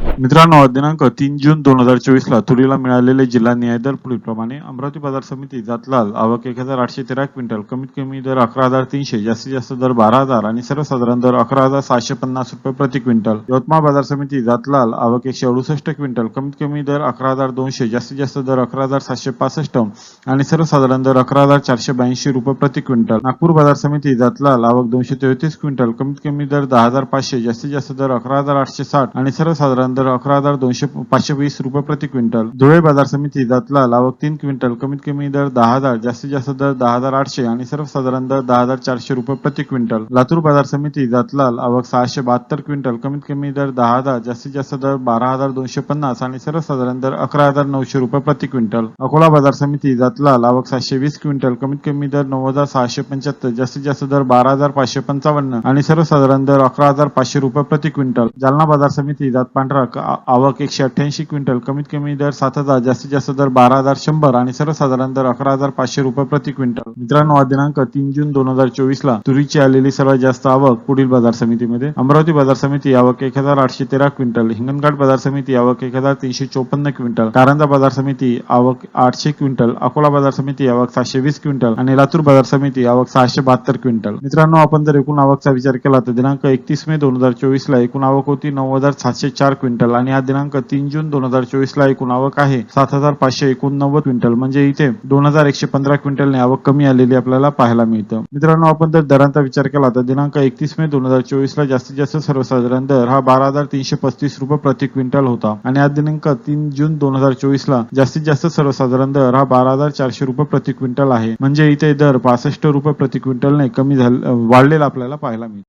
मित्रांनो दिनांक तीन जून दोन हजार चोवीस ला तुरीला मिळालेले जिल्हा न्याय दर पुढीलप्रमाणे अमरावती बाजार समिती जातलाल. आवक एक हजार आठशे तेरा क्विंटल. कमीत कमी दर अकरा हजार तीनशे जास्तीत जास्त दर बारा हजार आणि सर्वसाधारण दर अकरा हजार सहाशे पन्नास रुपये प्रति क्विंटल. यवतमाळ बाजार समिती जातलाल. आवक एकशे अडुसष्ट क्विंटल. कमीत कमी दर अकरा हजार दोनशे जास्तीत जास्त दर अकरा हजार सातशे पासष्ट आणि सर्वसाधारण दर अकरा हजार चारशे ब्याऐंशी रुपये प्रति क्विंटल. नागपूर बाजार समिती जातलाल. आवक दोनशे तेहतीस क्विंटल. कमीत कमी दर दहा हजार पाचशे जास्तीत जास्त दर अकरा हजार आठशे साठ आणि सर्वसाधारण दर अकरा हजार दोनशे पाचशे वीस रुपये प्रति क्विंटल. धुळे बाजार समिती जातला आवक तीन क्विंटल कमीत कमी दर दहा हजार जास्तीत जास्त दर दहा हजार आठशे आणि सर्वसाधारण दर दहा हजार चारशे रुपये प्रति क्विंटल. लातूर बाजार समिती जातला आवक सहाशे बहात्तर क्विंटल कमीत कमी दर दहा हजार जास्तीत जास्त दर बारा हजार दोनशे पन्नास आणि सर्वसाधारण दर अकरा हजार नऊशे रुपये प्रति क्विंटल. अकोला बाजार समिती जातला आवक सातशे वीस क्विंटल कमीत कमी दर नऊ हजार सहाशे पंच्याहत्तर जास्तीत जास्त दर बारा हजार पाचशे पंचावन्न आणि सर्वसाधारण दर अकरा हजार पाचशे रुपये प्रति क्विंटल. जालना बाजार समिती जात पांढरा आवक एकशे अठ्ठ्याऐंशी क्विंटल. कमीत कमी दर सात हजार जास्तीत जास्त दर बारा हजार शंभर आणि सर्वसाधारण दर अकरा हजार पाचशे रुपये प्रति क्विंटल. मित्रांनो दिनांक तीन जून दोन हजार चोवीस ला तुरीची आलेली सर्वात जास्त आवक पुढील बाजार समितीमध्ये अमरावती बाजार समिती आवक एक हजार आठशे तेरा क्विंटल. हिंगणघाट बाजार समिती आवक एक हजार तीनशे चोपन्न क्विंटल. कारंजा बाजार समिती आवक आठशे क्विंटल. अकोला बाजार समिती आवक सातशे वीस क्विंटल. आणि लातूर बाजार समिती आवक सहाशे बहात्तर क्विंटल. मित्रांनो आपण जर एकूण आवकचा विचार केला तर दिनांक एकतीस मे दोन हजार चोवीस ला एकूण आवक होती नऊ हजार सातशे चार क्विंटल आणि हा दिनांक तीन जून दोन हजार चोवीस ला एकूण आवक आहे. सात हजार पाचशे एकोणनव्वद क्विंटल म्हणजे इथे दोन हजार एकशे पंधरा क्विंटलने आवक कमी आलेली आपल्याला पाहायला मिळतं. मित्रांनो आपण जर दरांचा विचार केला तर दिनांक एकतीस मे दोन हजार चोवीस ला जास्तीत जास्त सर्वसाधारण दर हा बारा हजार तीनशे पस्तीस रुपये प्रति क्विंटल होता. आणि हा दिनांक तीन जून दोन हजार चोवीस ला जास्तीत जास्त सर्वसाधारण दर हा बारा हजार चारशे रुपये प्रति क्विंटल आहे. म्हणजे इथे दर पासष्ट रुपये प्रति क्विंटलने कमी झाले वाढलेला आपल्याला पाहायला मिळतो.